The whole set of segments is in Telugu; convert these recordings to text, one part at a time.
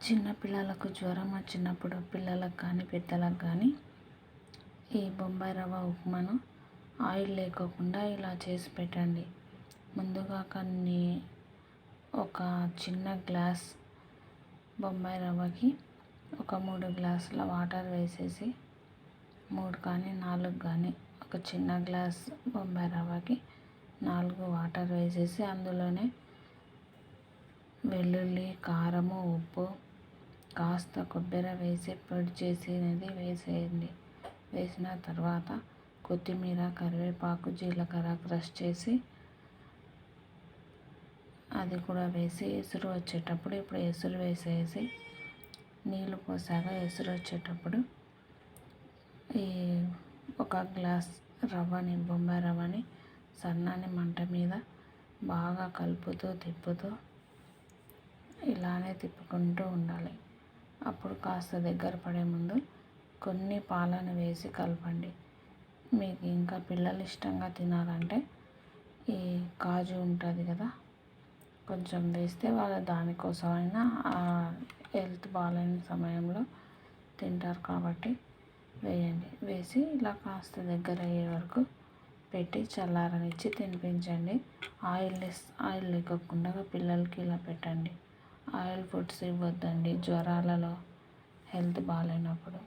చిన్న పిల్లలకు జ్వరం వచ్చినప్పుడు పిల్లలకు కానీ పెద్దలకు కానీ ఈ బొంబాయి రవ్వ ఉప్మాను ఆయిల్ లేకోకుండా ఇలా చేసి పెట్టండి. ముందుగా కొన్ని ఒక చిన్న గ్లాస్ బొంబాయి రవ్వకి ఒక మూడు గ్లాసుల వాటర్ వేసేసి మూడు కానీ నాలుగు కానీ ఒక చిన్న గ్లాస్ బొంబాయి రవ్వకి నాలుగు వాటర్ వేసేసి అందులోనే వెల్లుల్లి కారము ఉప్పు కాస్త కొబ్బరి వేసి పొడి చేసినది వేసేయండి. వేసిన తర్వాత కొత్తిమీర కరివేపాకు జీలకర్ర క్రష్ చేసి అది కూడా వేసి ఎసురు వచ్చేటప్పుడు ఇప్పుడు ఎసురు వేసేసి నీళ్ళు పోసాక ఎసురు వచ్చేటప్పుడు ఈ ఒక గ్లాస్ రవ్వని బొంబాయి రవ్వని సన్నని మంట మీద బాగా కలుపుతూ తిప్పుతూ ఇలానే తిప్పుకుంటూ ఉండాలి. అప్పుడు కాస్త దగ్గర పడే ముందు కొన్ని పాలను వేసి కలపండి. మీకు ఇంకా పిల్లలు ఇష్టంగా తినాలంటే ఈ కాజు ఉంటుంది కదా కొంచెం వేస్తే వాళ్ళ దానికోసమైనా హెల్త్ బాగాలేని సమయంలో తింటారు కాబట్టి వేయండి. వేసి ఇలా కాస్త దగ్గర అయ్యే వరకు పెట్టి చల్లారనిచ్చి తినిపించండి. ఆయిల్ ఆయిల్ లేకుండా పిల్లలకి ఇలా పెట్టండి. ఆయిల్ ఫుడ్స్ ఇవ్వద్దండి జ్వరాలలో హెల్త్ బాగాలేనప్పుడు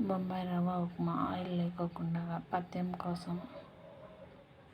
బొంబాయి రవ్వ ఉప్మా ఆయిల్ లేకోకుండా పథ్యం కోసం